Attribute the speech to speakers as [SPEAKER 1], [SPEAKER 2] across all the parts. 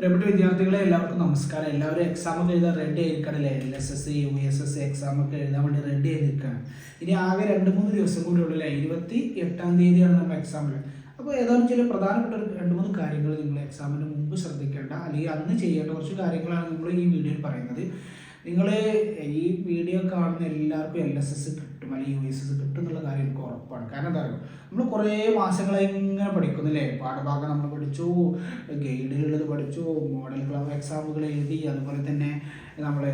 [SPEAKER 1] പ്രിയപ്പെട്ട വിദ്യാർത്ഥികളെ എല്ലാവർക്കും നമസ്കാരം. എല്ലാവരും എക്സാം ഒക്കെ എഴുതാൻ ready ആയിരിക്കണല്ലേ? L S S U S S exam ഒക്കെ എഴുതാൻ വേണ്ടി റെഡി ആയി നിൽക്കുകയാണ് ഇനി ആകെ രണ്ട് മൂന്ന് ദിവസം കൂടി ഉള്ളൂ അല്ലേ? ഇരുപത്തി എട്ടാം തീയതിയാണ് നമ്മുടെ എക്സാമിൽ അപ്പോൾ ഏതാനും ചില പ്രധാനപ്പെട്ട രണ്ട് മൂന്ന് കാര്യങ്ങൾ നിങ്ങൾ എക്സാമിന് മുമ്പ് ശ്രദ്ധിക്കേണ്ട അല്ലെങ്കിൽ അന്ന് ചെയ്യേണ്ട കുറച്ച് കാര്യങ്ങളാണ് നമ്മൾ ഈ വീഡിയോയിൽ പറയുന്നത്. നിങ്ങൾ ഈ വീഡിയോ കാണുന്ന എല്ലാവർക്കും എൽ എസ് എസ് കിട്ടും അല്ലെങ്കിൽ യു എസ് എസ് കിട്ടും എന്നുള്ള കാര്യം എനിക്ക് ഉറപ്പാണ്. കാരണം എന്താ പറയുക നമ്മൾ കുറേ മാസങ്ങളായി ഇങ്ങനെ പഠിക്കുന്നില്ലേ പാഠഭാഗം നമ്മൾ പഠിച്ചു ഗൈഡിലുള്ളത് പഠിച്ചു മോഡൽ ക്ലാസ് എക്സാമുകൾ എഴുതി അതുപോലെ തന്നെ നമ്മളെ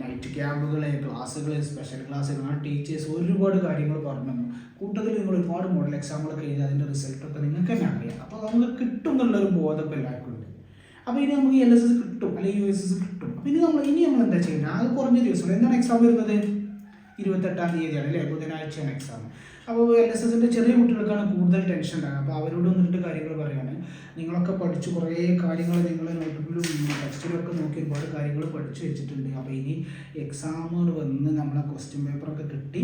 [SPEAKER 1] നൈറ്റ് ക്യാമ്പുകൾ ക്ലാസ്സുകൾ സ്പെഷ്യൽ ക്ലാസ്സുകൾ ടീച്ചേഴ്സ് ഒരുപാട് കാര്യങ്ങൾ പറഞ്ഞു തന്നു. കൂട്ടത്തിൽ നിങ്ങൾ ഒരുപാട് മോഡൽ എക്സാമുകളൊക്കെ എഴുതി അതിന്റെ റിസൾട്ടൊക്കെ നിങ്ങൾക്ക് തന്നെ അറിയാം. അപ്പോൾ നമുക്ക് കിട്ടും എന്നുള്ളൊരു ബോധം എല്ലാവർക്കും ഉണ്ട്. അപ്പോൾ ഇനി നമുക്ക് എൽ എസ് എസ് കിട്ടും അല്ലെങ്കിൽ യു എസ് എസ് കിട്ടും. ഇനി നമ്മൾ ഇനി നമ്മൾ എന്താ ചെയ്യുന്നത്? അത് കുറഞ്ഞ ദിവസം എന്താണ് എക്സാം വരുന്നത്? ഇരുപത്തെട്ടാം തീയതിയാണ് അല്ലേ? ബുധനാഴ്ചയാണ് എക്സാം അപ്പോൾ എൽ എസ് എസിന്റെ ചെറിയ കുട്ടികൾക്കാണ് കൂടുതൽ ടെൻഷൻ ഉണ്ടാകുക അപ്പോൾ അവരോട് വന്നിട്ട് കാര്യങ്ങൾ പറയുകയാണ് നിങ്ങളൊക്കെ പഠിച്ചു കുറേ കാര്യങ്ങൾ നിങ്ങൾ നോട്ടുബുക്കിലും ടെക്സ്റ്റിലും ഒക്കെ നോക്കി ഒരുപാട് കാര്യങ്ങൾ പഠിച്ചു വെച്ചിട്ടുണ്ട്. അപ്പോൾ ഇനി എക്സാമുകൾ വന്ന് നമ്മളെ ക്വസ്റ്റ്യൻ പേപ്പറൊക്കെ കിട്ടി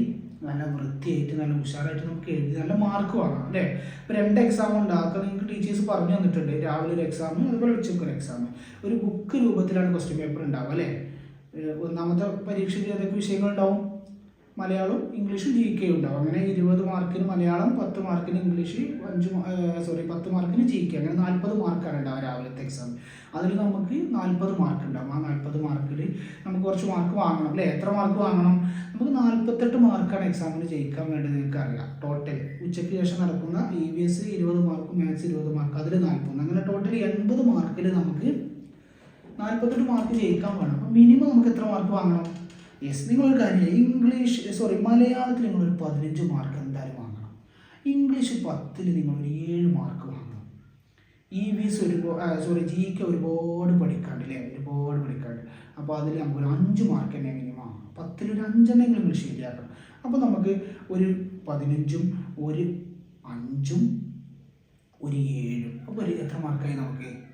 [SPEAKER 1] നല്ല വൃത്തിയായിട്ട് നല്ല ഉഷാറായിട്ട് നമുക്ക് എഴുതി നല്ല മാർക്ക് വാങ്ങാം അല്ലേ? ഇപ്പോൾ രണ്ട് എക്സാം ഉണ്ട്. അതൊക്കെ നിങ്ങൾക്ക് ടീച്ചേഴ്സ് പറഞ്ഞു തന്നിട്ടുണ്ട്. രാവിലെ ഒരു എക്സാം അതുപോലെ ഉച്ചയ്ക്ക് ഒരു എക്സാം ഒരു ബുക്ക് രൂപത്തിലാണ് ക്വസ്റ്റ്യൻ പേപ്പർ ഉണ്ടാവുക അല്ലേ? ഒന്നാമത്തെ പരീക്ഷയ്ക്ക് ഏതൊക്കെ വിഷയങ്ങളുണ്ടാവും മലയാളവും ഇംഗ്ലീഷും ജി കെ ഉണ്ടാവും അങ്ങനെ ഇരുപത് മാർക്കിന് മലയാളം പത്ത് മാർക്കിന് ഇംഗ്ലീഷ് അഞ്ച് സോറി പത്ത് മാർക്കിന് ജി കെ. അങ്ങനെ നാൽപ്പത് മാർക്കാണ് ഉണ്ടാവുക രാവിലത്തെ എക്സാം അതിൽ നമുക്ക് നാൽപ്പത് മാർക്ക് ഉണ്ടാവും ആ നാൽപ്പത് മാർക്കിൽ നമുക്ക് കുറച്ച് മാർക്ക് വാങ്ങണം അല്ലേ? എത്ര മാർക്ക് വാങ്ങണം? നമുക്ക് നാൽപ്പത്തെട്ട് മാർക്കാണ് എക്സാമിന് ജയിക്കാൻ വേണ്ടി നിങ്ങൾക്ക് അറിയാം ടോട്ടൽ ഉച്ചയ്ക്ക് ശേഷം നടക്കുന്ന ഇ വി എസ് ഇരുപത് മാർക്കും മാത്സ് ഇരുപത് മാർക്ക് അതിൽ നാൽപ്പത് അങ്ങനെ ടോട്ടൽ എൺപത് മാർക്കിൽ നമുക്ക് നാൽപ്പത്തെട്ട് മാർക്ക് ജയിക്കാൻ വേണം. അപ്പോൾ മിനിമം നമുക്ക് എത്ര മാർക്ക് വാങ്ങണം? യെസ് നിങ്ങളൊരു കാര്യം കാര്യമില്ല ഇംഗ്ലീഷ് സോറി മലയാളത്തിൽ നിങ്ങളൊരു പതിനഞ്ച് മാർക്ക് എന്തായാലും വാങ്ങണം. ഇംഗ്ലീഷ് പത്തിൽ നിങ്ങളൊരു ഏഴ് മാർക്ക് വാങ്ങണം. ഇ വി എസ് ഒരുപാട് സോറി ജി കെ ഒരുപാട് പഠിക്കാണ്ട് അല്ലേ ഒരുപാട് പഠിക്കാണ്ട്. അപ്പോൾ അതിൽ നമുക്കൊരു അഞ്ച് മാർക്ക് തന്നെ മിനിമം വാങ്ങണം പത്തിലൊരു അഞ്ചെണ്ണെങ്കിലും നിങ്ങൾ ശരിയാക്കണം. അപ്പോൾ നമുക്ക് ഒരു പതിനഞ്ചും ഒരു അഞ്ചും ഒരു ഏഴും. അപ്പോൾ ഒരു എത്ര മാർക്കായി നമുക്ക്?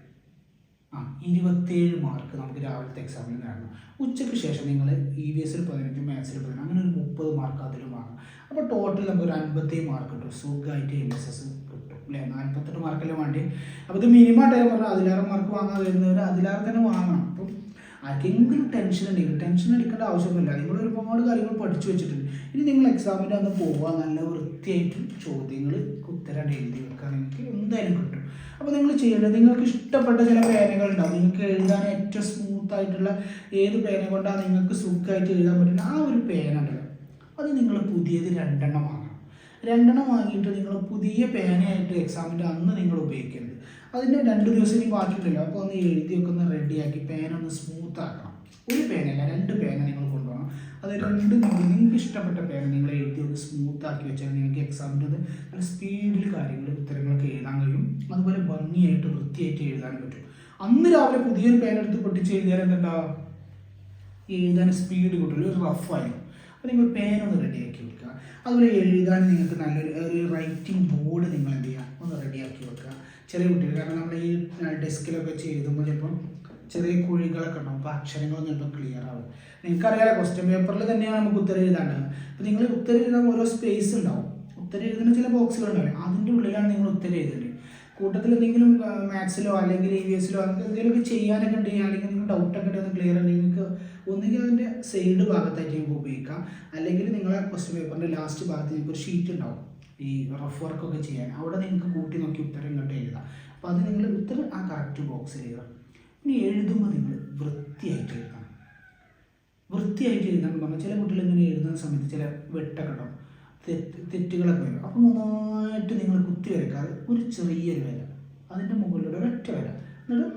[SPEAKER 1] ആ ഇരുപത്തേഴ് മാർക്ക് നമുക്ക് രാവിലത്തെ എക്സാമിന് നേടണം. ഉച്ചയ്ക്ക് ശേഷം നിങ്ങൾ ഇ വി എസിൽ പതിനഞ്ച് മാത്സിൽ പതിനഞ്ച് അങ്ങനെ ഒരു മുപ്പത് മാർക്ക് അതിലും വാങ്ങണം. അപ്പോൾ ടോട്ടൽ നമുക്ക് ഒരു അൻപത്തേഴ് മാർക്ക് കിട്ടും. സുഖമായിട്ട് എൽ എസ് എസ് കിട്ടും അല്ലേ? നാൽപ്പത്തെട്ട് മാർക്കല്ലേ വേണ്ടി? അപ്പോൾ ഇത് മിനിമം ഞാൻ പറഞ്ഞാൽ അതിലാറ് മാർക്ക് വാങ്ങാൻ വരുന്നവർ അതിലാറ് തന്നെ വാങ്ങണം. അപ്പം ആർക്കെങ്കിലും ടെൻഷൻ ഉണ്ടെങ്കിൽ ടെൻഷൻ എടുക്കേണ്ട ആവശ്യമൊന്നുമില്ല. നിങ്ങൾ ഒരുപാട് കാര്യങ്ങൾ പഠിച്ചു വെച്ചിട്ടുണ്ട്. ഇനി നിങ്ങൾ എക്സാമിന്റെ അന്ന് പോകുക നല്ല വൃത്തിയായിട്ട് ചോദ്യങ്ങൾ ഉത്തരം എഴുതി വെക്കുക നിങ്ങൾക്ക് എന്തായാലും കിട്ടും. അപ്പോൾ നിങ്ങൾ ചെയ്യേണ്ടത് നിങ്ങൾക്ക് ഇഷ്ടപ്പെട്ട ചില പേനകൾ ഉണ്ടാവും. നിങ്ങൾക്ക് എഴുതാൻ ഏറ്റവും സ്മൂത്ത് ആയിട്ടുള്ള ഏത് പേന കൊണ്ടാണ് നിങ്ങൾക്ക് സുഖമായിട്ട് എഴുതാൻ പറ്റുന്ന ആ ഒരു പേന ഉണ്ടല്ലോ. അത് നിങ്ങൾ പുതിയത് രണ്ടെണ്ണം വാങ്ങണം. രണ്ടെണ്ണം വാങ്ങിയിട്ട് നിങ്ങൾ പുതിയ പേനയായിട്ട് എക്സാമിന്റെ അന്ന് നിങ്ങൾ ഉപയോഗിക്കരുത്. അതിന്റെ രണ്ട് ദിവസം ഇനി ബാക്കിയിട്ടില്ല അപ്പോൾ ഒന്ന് എഴുതിയൊക്കെ ഒന്ന് റെഡിയാക്കി പേന ഒന്ന് സ്മൂത്ത് ആക്കണം. ഒരു പേനയല്ല രണ്ട് പേന നിങ്ങൾ കൊണ്ടുപോകണം അത് രണ്ട് നിങ്ങൾക്ക് ഇഷ്ടപ്പെട്ട പേന നിങ്ങൾ എഴുതി ഒന്ന് സ്മൂത്ത് ആക്കി വെച്ചാൽ നിങ്ങൾക്ക് എക്സാമിന്റെ നല്ല സ്പീഡിൽ കാര്യങ്ങൾ ഉത്തരങ്ങളൊക്കെ എഴുതാൻ കഴിയും. അതുപോലെ ഭംഗിയായിട്ട് വൃത്തിയായിട്ട് എഴുതാനും പറ്റും. അന്ന് രാവിലെ പുതിയൊരു പേന എടുത്ത് പൊട്ടിച്ച് എഴുതിയാൽ എന്താ എഴുതാൻ സ്പീഡ് കിട്ടില്ല ഒരു റഫായിരുന്നു അപ്പോൾ നിങ്ങൾ പേന ഒന്ന് റെഡിയാക്കി വെക്കുക. അതുപോലെ എഴുതാൻ നിങ്ങൾക്ക് നല്ലൊരു ഒരു റൈറ്റിംഗ് ബോർഡ് നിങ്ങൾ എന്ത് ചെയ്യുക? ഒന്ന് റെഡിയാക്കി വെക്കുക. ചെറിയ കുട്ടികൾ കാരണം നമ്മൾ ഈ ഡെസ്കിലൊക്കെ വെച്ച് എഴുതുമ്പോൾ ചിലപ്പം ചെറിയ കുഴികളൊക്കെ ഉണ്ടാവും. അപ്പോൾ അക്ഷരങ്ങളൊന്നും ചിലപ്പോൾ ക്ലിയർ ആവും നിങ്ങൾക്കറിയാലോ ക്വസ്റ്റ്യൻ പേപ്പറിൽ തന്നെയാണ് നമുക്ക് ഉത്തരം എഴുതാണ്ടത് അപ്പോൾ നിങ്ങൾ ഉത്തരം എഴുതാൻ ഓരോ സ്പേസ് ഉണ്ടാവും. ഉത്തരം എഴുതുന്ന ചില ബോക്സുകൾ ഉണ്ടാവും അതിന്റെ ഉള്ളിലാണ് നിങ്ങൾ ഉത്തരം എഴുതേണ്ടത്. കൂട്ടത്തിൽ എന്തെങ്കിലും മാത്സിലോ അല്ലെങ്കിൽ ഇ വി എസിലോ എന്തെങ്കിലുമൊക്കെ ചെയ്യാനൊക്കെ ഉണ്ടെങ്കിൽ അല്ലെങ്കിൽ നിങ്ങൾ ഡൗട്ടൊക്കെ ഉണ്ടെങ്കിൽ ക്ലിയർ ഉണ്ടെങ്കിൽ നിങ്ങൾക്ക് ഒന്നുകിൽ അതിന്റെ സൈഡ് ഭാഗത്തായിട്ട് നിങ്ങൾക്ക് ഉപയോഗിക്കാം. അല്ലെങ്കിൽ നിങ്ങളെ ക്വസ്റ്റ്യൻ പേപ്പറിന്റെ ലാസ്റ്റ് ഭാഗത്ത് നിങ്ങൾക്ക് ഒരു ഷീറ്റ് ഉണ്ടാവും. ഈ റഫ് വർക്കൊക്കെ ചെയ്യാൻ. അവിടെ നിങ്ങൾക്ക് കൂട്ടി നോക്കി ഉത്തരം ഇങ്ങോട്ട് എഴുതാം. അപ്പോൾ അത് നിങ്ങൾ ഉത്തരം ആ കറക്റ്റ് ബോക്സിൽ എഴുതാം. ഇനി എഴുതുമ്പോൾ നിങ്ങൾ വൃത്തിയായിട്ട് എഴുതണം വൃത്തിയായിട്ട് എഴുതണം പറഞ്ഞാൽ ചില കുട്ടികൾ ഇങ്ങനെ എഴുതുന്ന സമയത്ത് ചില വെട്ടൊക്കെ ഉണ്ടാവും തെറ്റ് തെറ്റുകളൊക്കെ വരും. അപ്പോൾ നന്നായിട്ട് നിങ്ങൾ കുത്തി വരയ്ക്കാതെ ഒരു ചെറിയൊരു വില. അതിന്റെ മുകളിൽ ഒരൊറ്റ വില. എന്നിട്ട്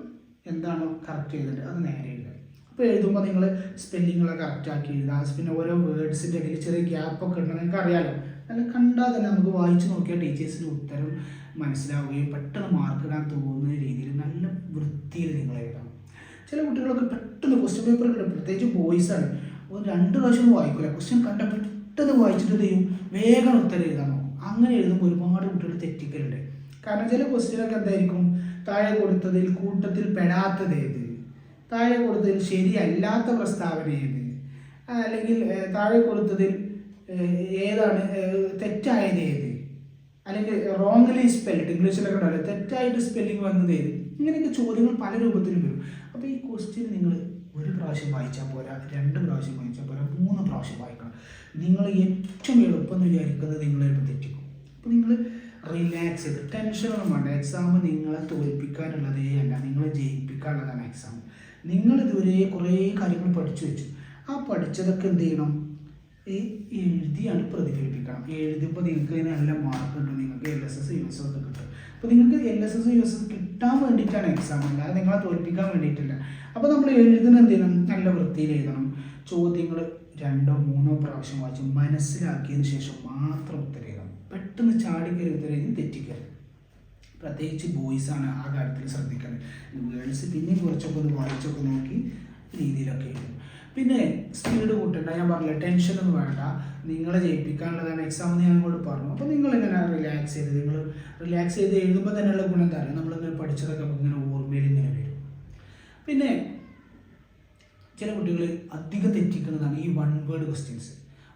[SPEAKER 1] എന്താണോ കറക്റ്റ് ചെയ്തിട്ട് അത് നേരെ എഴുതുക. അപ്പോൾ എഴുതുമ്പോൾ നിങ്ങൾ സ്പെല്ലിങ്ങുകളൊക്കെ കറക്റ്റാക്കി എഴുതുക. പിന്നെ ഓരോ വേർഡ്സിന്റെ ഇടയിൽ ചെറിയ ഗ്യാപ്പൊക്കെ ഉണ്ടെന്ന് നിങ്ങൾക്ക് അറിയാമല്ലോ അല്ല കണ്ടാൽ തന്നെ നമുക്ക് വായിച്ച് നോക്കിയാൽ ടീച്ചേഴ്സിന്റെ ഉത്തരം മനസ്സിലാവുകയും പെട്ടെന്ന് മാർക്ക് ഇടാൻ തോന്നുന്ന രീതിയിൽ നല്ല വൃത്തിയിൽ നിങ്ങൾ എഴുതണം ചില കുട്ടികളൊക്കെ പെട്ടെന്ന് ക്വസ്റ്റ്യൻ പേപ്പർ കിട്ടും പ്രത്യേകിച്ച് ബോയ്സാണ് ഒരു രണ്ട് പ്രാവശ്യം വായിക്കില്ല ക്വസ്റ്റ്യൻ കണ്ട പെട്ടെന്ന് വായിച്ചിട്ട് ചെയ്യും? വേഗം ഉത്തരം എഴുതാനോ അങ്ങനെ എഴുതുമ്പോൾ ഒരുപാട് കുട്ടികൾ തെറ്റിക്കലുണ്ട്. കാരണം ചില ക്വസ്റ്റ്യനൊക്കെ എന്തായിരിക്കും? താഴെ കൊടുത്തതിൽ കൂട്ടത്തിൽ പെടാത്തത് ഏത്? താഴെ കൊടുത്തതിൽ ശരിയല്ലാത്ത പ്രസ്താവന ഏത്? അല്ലെങ്കിൽ താഴെ കൊടുത്തതിൽ ഏതാണ് തെറ്റായത് ഏത്? അല്ലെങ്കിൽ റോങ്ലി സ്പെൽഡ് ഇംഗ്ലീഷിലൊക്കെ ഉണ്ടാവില്ല? തെറ്റായിട്ട് സ്പെല്ലിംഗ് വന്നത് ഏത് ഇങ്ങനെയൊക്കെ ചോദ്യങ്ങൾ പല രൂപത്തിലും വരും. അപ്പോൾ ഈ ക്വസ്റ്റ്യൻ നിങ്ങൾ ഒരു പ്രാവശ്യം വായിച്ചാൽ പോരാ രണ്ട് പ്രാവശ്യം വായിച്ചാൽ പോരാ മൂന്ന് പ്രാവശ്യം വായിക്കണം. നിങ്ങൾ ഏറ്റവും എളുപ്പം വിചാരിക്കുന്നത് നിങ്ങൾ ചിലപ്പോൾ തെറ്റിക്കും. അപ്പോൾ നിങ്ങൾ റിലാക്സ് ചെയ്ത് ടെൻഷനൊന്നും വേണ്ട. എക്സാം നിങ്ങളെ തോൽപ്പിക്കാനുള്ളതേ അല്ല നിങ്ങളെ ജയിപ്പിക്കാനുള്ളതാണ് എക്സാം നിങ്ങൾ ഇതുവരെ കുറേ കാര്യങ്ങൾ പഠിച്ചു വെച്ചു. ആ പഠിച്ചതൊക്കെ എന്ത് ചെയ്യണം? എഴുതിയാണ് പ്രതിഫലിപ്പിക്കണം എഴുതിയപ്പോൾ നിങ്ങൾക്ക് അതിന് നല്ല മാർക്ക് കിട്ടും നിങ്ങൾക്ക് L S S U S ഒക്കെ കിട്ടും. അപ്പോൾ നിങ്ങൾക്ക് L S S U S S കിട്ടാൻ വേണ്ടിയിട്ടാണ് എക്സാം അല്ലാതെ നിങ്ങളെ തോൽപ്പിക്കാൻ വേണ്ടിയിട്ടില്ല. അപ്പോൾ നമ്മൾ എഴുതുന്ന എന്ത് നല്ല വൃത്തിയിൽ എഴുതണം. ചോദ്യങ്ങൾ രണ്ടോ മൂന്നോ പ്രാവശ്യം വായിച്ച് മനസ്സിലാക്കിയതിന് ശേഷം മാത്രം ഉത്തരം എഴുതണം. പെട്ടെന്ന് ചാടിക്കയറി ഉത്തരം എഴുതി തെറ്റിക്കരുത്. പ്രത്യേകിച്ച് ബോയ്സാണ് ആ കാര്യത്തിൽ ശ്രദ്ധിക്കേണ്ടത്. ഗേൾസ് പിന്നെയും കുറച്ചൊക്കെ ഒന്ന് വായിച്ചൊക്കെ നോക്കി രീതിയിലൊക്കെ എഴുതും. പിന്നെ സ്പീഡ് കൂട്ടണ്ട. ഞാൻ പറഞ്ഞില്ല ടെൻഷനൊന്നും വേണ്ട. നിങ്ങളെ ജയിപ്പിക്കാനുള്ളതാണ് എക്സാം ഞാൻ അങ്ങോട്ട് പറഞ്ഞു. അപ്പോൾ നിങ്ങൾ ഇങ്ങനെ റിലാക്സ് ചെയ്ത് നിങ്ങൾ റിലാക്സ് ചെയ്ത് എഴുതുമ്പോൾ തന്നെയുള്ള ഗുണം എന്താ പറയുക നമ്മളിങ്ങനെ പഠിച്ചതൊക്കെ ഇങ്ങനെ ഓർമ്മയിൽ ഇങ്ങനെ വരും. പിന്നെ ചില കുട്ടികൾ അധികം തെറ്റിക്കുന്നതാണ് ഈ one word questions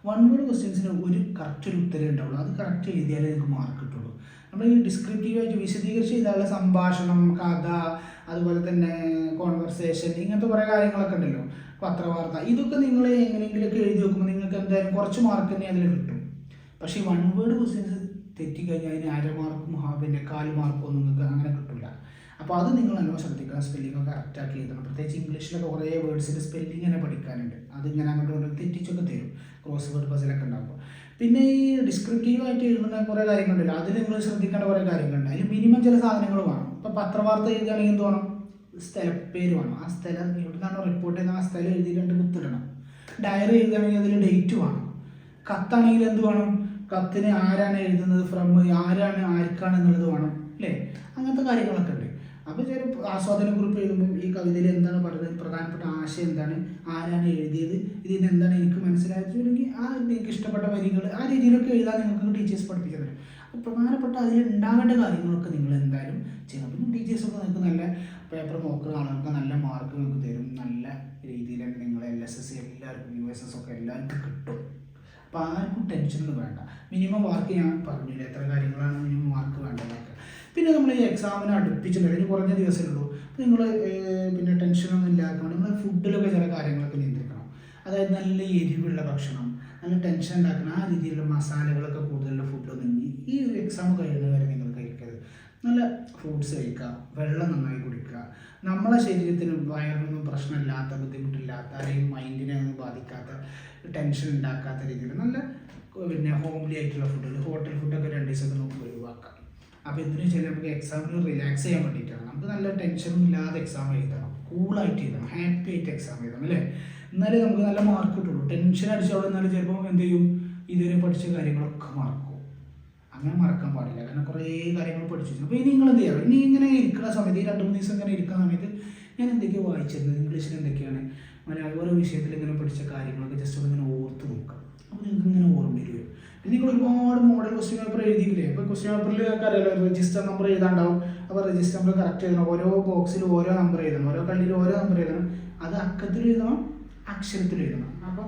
[SPEAKER 1] one word ക്വസ്റ്റ്യൻസിന് ഒരു കറക്റ്റ് ഒരു ഉത്തരം ഉണ്ടാവുള്ളൂ. അത് കറക്റ്റ് എഴുതിയാലേ നിങ്ങൾക്ക് മാർക്ക് കിട്ടുള്ളൂ. നമ്മൾ ഈ ഡിസ്ക്രിപ്റ്റീവായിട്ട് വിശദീകരിച്ച് ചെയ്താലുള്ള സംഭാഷണം കഥ അതുപോലെ തന്നെ കോൺവെർസേഷൻ ഇങ്ങനത്തെ കുറേ കാര്യങ്ങളൊക്കെ ഉണ്ടല്ലോ. പത്രവാർത്ത ഇതൊക്കെ നിങ്ങൾ എങ്ങനെയെങ്കിലുമൊക്കെ എഴുതി നോക്കുമ്പോൾ നിങ്ങൾക്ക് എന്തായാലും കുറച്ച് മാർക്ക് തന്നെ അതിൽ കിട്ടും. പക്ഷേ വൺ വേർഡ് ക്വസ്റ്റ്യൻസ് തെറ്റിക്കഴിഞ്ഞാൽ അതിന് അര മാർക്കും പിന്നെ കാൽ മാർക്കും നിങ്ങൾക്ക് അങ്ങനെ കിട്ടില്ല അപ്പോൾ അത് നിങ്ങൾ നല്ലോണം ശ്രദ്ധിക്കണം. സ്പെല്ലിംഗ് ഒക്കെ കറക്റ്റാക്കി എഴുതണം. പ്രത്യേകിച്ച് ഇംഗ്ലീഷിലൊക്കെ കുറേ വേർഡ്സിന്റെ സ്പെല്ലിംഗ് തന്നെ പഠിക്കാനുണ്ട്. അത് ഇങ്ങനെ അങ്ങോട്ട് കൊണ്ട് തെറ്റിച്ചൊക്കെ തരും. ക്രോസ് വേർഡ് പസിലൊക്കെ ഉണ്ടാകുമ്പോൾ പിന്നെ ഈ ഡിസ്ക്രിപ്റ്റീവായിട്ട് എഴുതുന്ന കുറേ കാര്യങ്ങളുണ്ടല്ലോ. അതിൽ നിങ്ങൾ ശ്രദ്ധിക്കേണ്ട കുറേ കാര്യങ്ങളുണ്ട്. അതിൽ മിനിമം ചില സാധനങ്ങൾ വേണം. ഇപ്പോൾ പത്രവാർത്ത എഴുതുകയാണെങ്കിൽ എന്ത് വേണം? സ്ഥലപ്പേര് വേണം. ആ സ്ഥലം എവിടുന്നാണോ റിപ്പോർട്ട് ചെയ്യുന്നത് ആ സ്ഥലം എഴുതിയിട്ട് കുത്തിടണം ഡയറി എഴുതുകയാണെങ്കിൽ അതിൽ ഡേറ്റ് വേണം. കത്താണെങ്കിൽ എന്ത് വേണം? കത്തിന് ആരാണ് എഴുതുന്നത് ഫ്രം ആരാണ് ആർക്കാണ് എന്നുള്ളത് വേണം അല്ലേ? അങ്ങനത്തെ കാര്യങ്ങളൊക്കെ ഉണ്ട്. അപ്പോൾ ചില ആസ്വാദന കുറിപ്പ് എഴുതുമ്പോൾ ഈ കവിതയിൽ എന്താണ് പറയുന്നത്? പ്രധാനപ്പെട്ട ആശയം എന്താണ്? ആരാണ് എഴുതിയത്? ഇതിൽ നിന്ന് എന്താണ് എനിക്ക് മനസ്സിലായത്? അല്ലെങ്കിൽ ആ എനിക്ക് ഇഷ്ടപ്പെട്ട വരികൾ ആ രീതിയിലൊക്കെ എഴുതാൻ നിങ്ങൾക്ക് ടീച്ചേഴ്സ് പഠിപ്പിക്കുന്നുണ്ട്. അപ്പോൾ പ്രധാനപ്പെട്ട അതിൽ ഉണ്ടാകേണ്ട കാര്യങ്ങളൊക്കെ നിങ്ങൾ എന്തായാലും ചെയ്യണം പിന്നെ ടീച്ചേഴ്സൊക്കെ നിങ്ങൾക്ക് നല്ല പേപ്പർ നോക്കുകയാണ് നിങ്ങൾക്ക് നല്ല മാർക്ക് നിങ്ങൾക്ക് തരും. നല്ല രീതിയിൽ നിങ്ങൾ എൽ എസ് എസ് എല്ലാവർക്കും യു എസ് എസ് ഒക്കെ എല്ലാവർക്കും കിട്ടും. അപ്പോൾ ആർക്കും ടെൻഷനൊന്നും വേണ്ട. മിനിമം മാർക്ക് ഞാൻ പറഞ്ഞില്ല? എത്ര കാര്യങ്ങളാണ് മിനിമം മാർക്ക് വേണ്ടതൊക്കെ പിന്നെ നമ്മൾ ഈ എക്സാമിന് അടുപ്പിച്ചിട്ടുണ്ട് ഇനി കുറഞ്ഞ ദിവസമേ ഉള്ളൂ. അപ്പോൾ നിങ്ങൾ പിന്നെ ടെൻഷനൊന്നും ഇല്ലാക്കണം നിങ്ങൾ ഫുഡിലൊക്കെ ചില കാര്യങ്ങളൊക്കെ നിയന്ത്രിക്കണം. അതായത് നല്ല എരിവുള്ള ഭക്ഷണം നല്ല ടെൻഷൻ ഉണ്ടാക്കുന്ന ആ രീതിയിലുള്ള മസാലകളൊക്കെ ഫുഡൊന്നും ഈ ഒരു എക്സാം കഴിയുന്ന വരെ നിങ്ങൾ കഴിക്കരുത്. നല്ല ഫ്രൂട്ട്സ് കഴിക്കുക വെള്ളം നന്നായി കുടിക്കുക. നമ്മളെ ശരീരത്തിന് വയറിനൊന്നും പ്രശ്നമില്ലാത്ത ബുദ്ധിമുട്ടില്ലാത്ത അല്ലെങ്കിൽ മൈൻഡിനെ ഒന്നും ബാധിക്കാത്ത ടെൻഷൻ ഉണ്ടാക്കാത്ത രീതിയിൽ നല്ല പിന്നെ ഹോംലി ആയിട്ടുള്ള ഫുഡുകൾ ഹോട്ടൽ ഫുഡൊക്കെ രണ്ട് ദിവസമൊക്കെ നമുക്ക് ഒഴിവാക്കാം. അപ്പോൾ എന്തിനു വെച്ചാൽ നമുക്ക് എക്സാമിന് റിലാക്സ് ചെയ്യാൻ വേണ്ടിയിട്ടാണ്. നമുക്ക് നല്ല ടെൻഷനും ഇല്ലാതെ എക്സാം എഴുതണം. കൂളായിട്ട് എഴുതണം. ഹാപ്പി ആയിട്ട് എക്സാം എഴുതണം അല്ലേ? എന്നാലേ നമുക്ക് നല്ല മാർക്ക് കിട്ടുള്ളൂ. ടെൻഷൻ അടിച്ചവിടെ നിന്നാലും ചിലപ്പോൾ എന്ത് ചെയ്യും? ഇതുവരെ പഠിച്ച കാര്യങ്ങളൊക്കെ മറക്കും. അങ്ങനെ മറക്കാൻ പാടില്ല. കാരണം കുറേ കാര്യങ്ങൾ പഠിച്ചു. അപ്പോൾ ഇനി നിങ്ങൾ എന്ത് ചെയ്യാം ഇനി ഇങ്ങനെ ഇരിക്കുന്ന സമയത്ത് ഈ രണ്ട് മൂന്ന് ദിവസം ഇങ്ങനെ ഇരിക്കുന്ന സമയത്ത് ഞാൻ എന്തൊക്കെയാണ് വായിച്ചിരുന്നത് ഇംഗ്ലീഷിൽ എന്തൊക്കെയാണ്? മലയാളം ഓരോ വിഷയത്തിൽ ഇങ്ങനെ പഠിച്ച കാര്യങ്ങളൊക്കെ ജസ്റ്റ് ഒന്ന് ഇങ്ങനെ ഓർത്ത് നോക്കാം അപ്പോൾ നിങ്ങൾക്ക് ഇങ്ങനെ ഓർമ്മ വരും. നിങ്ങൾ ഒരുപാട് മോഡൽ ക്വസ്റ്റ്യൻ പേപ്പർ എഴുതിയില്ലേ ഇപ്പോൾ ക്വസ്റ്റ്യൻ പേപ്പറിൽ അറിയാലോ രജിസ്റ്റർ നമ്പർ എഴുതാണ്ടാവും. അപ്പോൾ രജിസ്റ്റർ നമ്പർ കറക്റ്റ് എഴുതണം ഓരോ ബോക്സിൽ ഓരോ നമ്പർ എഴുതണം. ഓരോ കള്ളിയിൽ ഓരോ നമ്പർ എഴുതണം. അത് അക്കത്തിൽ എഴുതണം അക്ഷരത്തിൽ എഴുതണം. അപ്പോൾ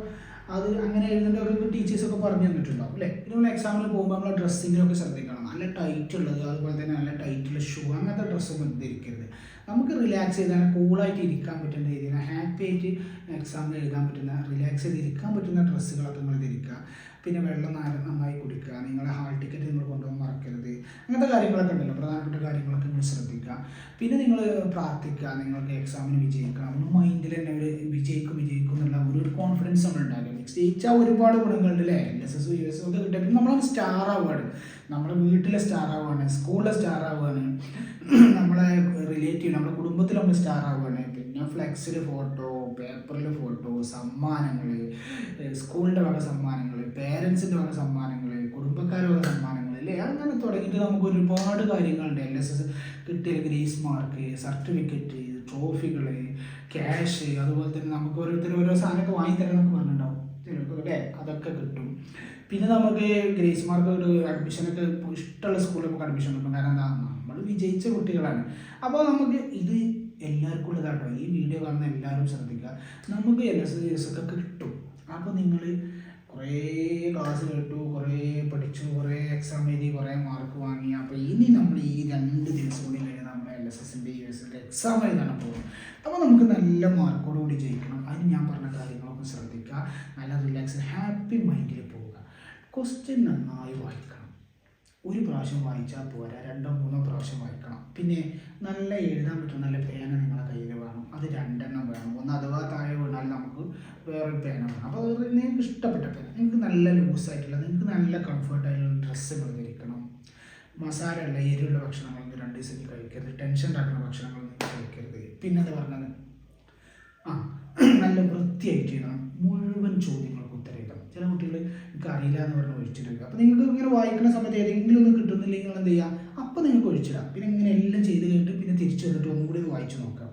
[SPEAKER 1] അത് അങ്ങനെ എഴുതേണ്ടവർക്ക് ടീച്ചേഴ്സൊക്കെ പറഞ്ഞു തന്നിട്ടുണ്ടാവും അല്ലേ? പിന്നെ നമ്മൾ എക്സാമിന് പോകുമ്പോൾ നമ്മൾ ഡ്രസ്സിങ്ങിനൊക്കെ ശ്രദ്ധിക്കണം. നല്ല ടൈറ്റ് ഉള്ളത് അതുപോലെ തന്നെ നല്ല ടൈറ്റുള്ള ഷൂ അങ്ങനത്തെ ഡ്രസ്സൊന്നും ധരിക്കരുത്. നമുക്ക് റിലാക്സ് ചെയ്താൽ കൂളായിട്ട് ഇരിക്കാൻ പറ്റുന്ന രീതിയിൽ ഹാപ്പി ആയിട്ട് എക്സാമിന് എഴുതാൻ പറ്റുന്ന റിലാക്സ് ചെയ്ത് ഇരിക്കാൻ പറ്റുന്ന ഡ്രസ്സുകളൊക്കെ നമ്മൾ ധരിക്കുക. പിന്നെ വെള്ളം നന്നായി കുടിക്കുക. നിങ്ങളുടെ ഹാൾ ടിക്കറ്റ് നിങ്ങൾ കൊണ്ടുപോകാൻ മറക്കരുത്. അങ്ങനത്തെ കാര്യങ്ങളൊക്കെ ഉണ്ടല്ലോ പ്രധാനപ്പെട്ട കാര്യങ്ങളൊക്കെ നിങ്ങൾ ശ്രദ്ധിക്കുക. പിന്നെ നിങ്ങൾ പ്രാർത്ഥിക്കുക നിങ്ങൾക്ക് എക്സാമിന് വിജയിക്കാം നമ്മൾ മൈൻഡിൽ തന്നെ ഒരു വിജയിക്കും വിജയിക്കും എന്നുള്ള ഒരു കോൺഫിഡൻസ് നമ്മൾ ഉണ്ടാകും ജയിച്ചാൽ ഒരുപാട് ഗുണങ്ങളുണ്ട് അല്ലേ? N S S U S ഒക്കെ കിട്ടുക പിന്നെ നമ്മൾ സ്റ്റാർ ആവുകയാണ്. നമ്മുടെ വീട്ടിലെ സ്റ്റാർ ആവുകയാണ് സ്കൂളിലെ സ്റ്റാർ ആവുകയാണ് നമ്മളെ റിലേറ്റീവ് നമ്മുടെ കുടുംബത്തിൽ നമ്മൾ സ്റ്റാർ ആവുകയാണ്. പിന്നെ ഫ്ലെക്സിൽ ഫോട്ടോ പേപ്പറിൽ ഫോട്ടോ സമ്മാനങ്ങൾ സ്കൂളിന്റെ വക സമ്മാനങ്ങൾ പേരൻസിന്റെ വക സമ്മാനങ്ങൾ കുടുംബക്കാരുടെ വക സമ്മാനങ്ങൾ അങ്ങനെ തുടങ്ങിയിട്ട് നമുക്ക് ഒരുപാട് കാര്യങ്ങളുണ്ട്. എൽ എസ് എസ് കിട്ടിയ ഗ്രേസ് മാർക്ക് സർട്ടിഫിക്കറ്റ് ട്രോഫികൾ ക്യാഷ് അതുപോലെ തന്നെ നമുക്ക് ഓരോരുത്തർ ഓരോ സാധനമൊക്കെ വാങ്ങിത്തരാനൊക്കെ പറഞ്ഞിട്ടുണ്ടാവും. അല്ലേ? അതൊക്കെ കിട്ടും. പിന്നെ നമുക്ക് ഗ്രേസ് മാർക്ക് ഒരു അഡ്മിഷനൊക്കെ ഇഷ്ടമുള്ള സ്കൂളിൽ നമുക്ക് അഡ്മിഷൻ കിട്ടും കാരണം എന്താ? നമ്മൾ വിജയിച്ച കുട്ടികളാണ്. അപ്പോൾ നമുക്ക് ഇത് എല്ലാവർക്കും ഉള്ളതാട്ടോ. ഈ വീഡിയോ കാണുന്ന എല്ലാവരും ശ്രദ്ധിക്കുക. നമുക്ക് എൽ എസ് എസ് ഒക്കെ കിട്ടും. അപ്പോൾ നിങ്ങൾ കുറേ ക്ലാസ് കേട്ടു കുറേ പഠിച്ചു കുറേ എക്സാം എഴുതി കുറേ മാർക്ക് വാങ്ങി. അപ്പോൾ ഇനി നമ്മൾ ഈ രണ്ട് ദിവസം കൂടി കഴിഞ്ഞാൽ നമ്മൾ എൽ എസ് എസിന്റെ യു എസ് എസിന്റെ എക്സാം എഴുതാണ് പോകുന്നത് അപ്പോൾ നമുക്ക് നല്ല മാർക്കോട് കൂടി ജയിക്കണം. അതിന് ഞാൻ പറഞ്ഞ കാര്യങ്ങളൊക്കെ ശ്രദ്ധിക്കുക. നല്ല റിലാക്സ് ഹാപ്പി മൈൻഡിൽ പോവുക. ക്വസ്റ്റ്യൻ നന്നായി വായിക്കണം. ഒരു പ്രാവശ്യം വായിച്ചാൽ പോരാ. രണ്ടോ മൂന്നോ പ്രാവശ്യം വായിക്കണം. പിന്നെ നല്ല എഴുതാൻ പറ്റുന്ന നല്ല പേന നിങ്ങളുടെ കയ്യിൽ വേണം. അത് രണ്ടെണ്ണം വേണം. ഒന്ന് അഥവാ താഴെ വീണാൽ നമുക്ക് വേറൊരു പേന വേണം അപ്പോൾ അത് നിങ്ങൾക്ക് ഇഷ്ടപ്പെട്ട പേന. നിങ്ങൾക്ക് നല്ല ലൂസായിട്ടുള്ള നിങ്ങൾക്ക് നല്ല കംഫർട്ടായിട്ടുള്ള ഡ്രസ്സുകൾ ധരിക്കണം മസാല ഉള്ള എരിവുള്ള ഭക്ഷണങ്ങളൊന്നും രണ്ട് ദിവസം കഴിക്കരുത്. ടെൻഷൻ ഉണ്ടാക്കുന്ന ഭക്ഷണങ്ങളൊന്നും കഴിക്കരുത്. പിന്നെ അത് പറഞ്ഞത്? ആ നല്ല വൃത്തിയായിട്ട് ചെയ്യണം. മുഴുവൻ ചോദ്യങ്ങൾക്ക് ഉത്തരം ചില കുട്ടികൾ എനിക്ക് അറിയില്ല എന്ന് പറഞ്ഞ് ഒഴിച്ചിടുക അപ്പോൾ നിങ്ങൾക്ക് ഇങ്ങനെ വായിക്കുന്ന സമയത്ത് ഏതെങ്കിലും ഒന്നും കിട്ടുന്നില്ലെങ്കിൽ നിങ്ങൾ എന്ത് ചെയ്യുക അപ്പോൾ നിങ്ങൾക്ക് ഒഴിച്ചിടാം. പിന്നെ ഇങ്ങനെ എല്ലാം ചെയ്ത് കഴിഞ്ഞിട്ട് പിന്നെ തിരിച്ചു വന്നിട്ട് ഒന്നും കൂടി വായിച്ചു നോക്കാം.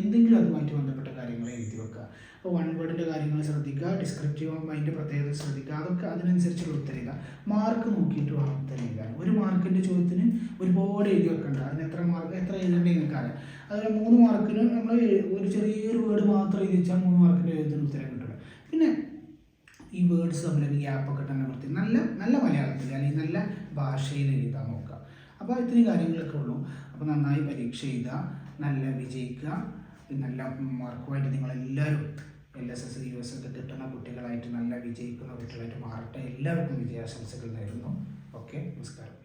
[SPEAKER 1] എന്തെങ്കിലും അതുമായിട്ട് ബന്ധപ്പെട്ട കാര്യങ്ങൾ എഴുതി വെക്കുക. അപ്പോൾ വൺ വേർഡിന്റെ കാര്യങ്ങൾ ശ്രദ്ധിക്കുക ഡിസ്ക്രിപ്റ്റീവ് അതിന്റെ പ്രത്യേകത ശ്രദ്ധിക്കുക. അതൊക്കെ അതിനനുസരിച്ചുള്ള ഉത്തരം എഴുതുക. മാർക്ക് നോക്കിയിട്ട് വേണം ഉത്തരം ഒരു മാർക്കിന്റെ ചോദ്യത്തിന് ഒരുപാട് എഴുതി വെക്കണ്ട. അതിന് എത്ര മാർക്ക് എത്ര എഴുതേണ്ടത് നിങ്ങൾക്കറിയാം. അതുപോലെ മൂന്ന് മാർക്കിന് നമ്മൾ ഒരു ചെറിയൊരു വേർഡ് മാത്രം എഴുതി വെച്ചാൽ മൂന്ന് മാർക്കിന്റെ എഴുതുന്ന ഉത്തരം കിട്ടില്ല പിന്നെ ഈ വേർഡ്സ് തമ്മിലൊരു ഗ്യാപ്പൊക്കെ തന്നെ വൃത്തി നല്ല നല്ല മലയാളത്തിൽ അല്ലെങ്കിൽ നല്ല ഭാഷയിൽ എഴുതാൻ നോക്കുക. അപ്പോൾ ഇത്രയും കാര്യങ്ങളൊക്കെ ഉള്ളൂ. അപ്പോൾ നന്നായി പരീക്ഷ എഴുതുക. നല്ല വിജയിക്കുക. നല്ല മാർക്കുമായിട്ട് നിങ്ങളെല്ലാവരും L S S U S ഒക്കെ കിട്ടുന്ന കുട്ടികളായിട്ട് നല്ല വിജയിക്കുന്ന കുട്ടികളായിട്ട് മാറട്ടെ. എല്ലാവർക്കും വിജയാശംസകൾ നേരുന്നു. ഓക്കെ നമസ്കാരം.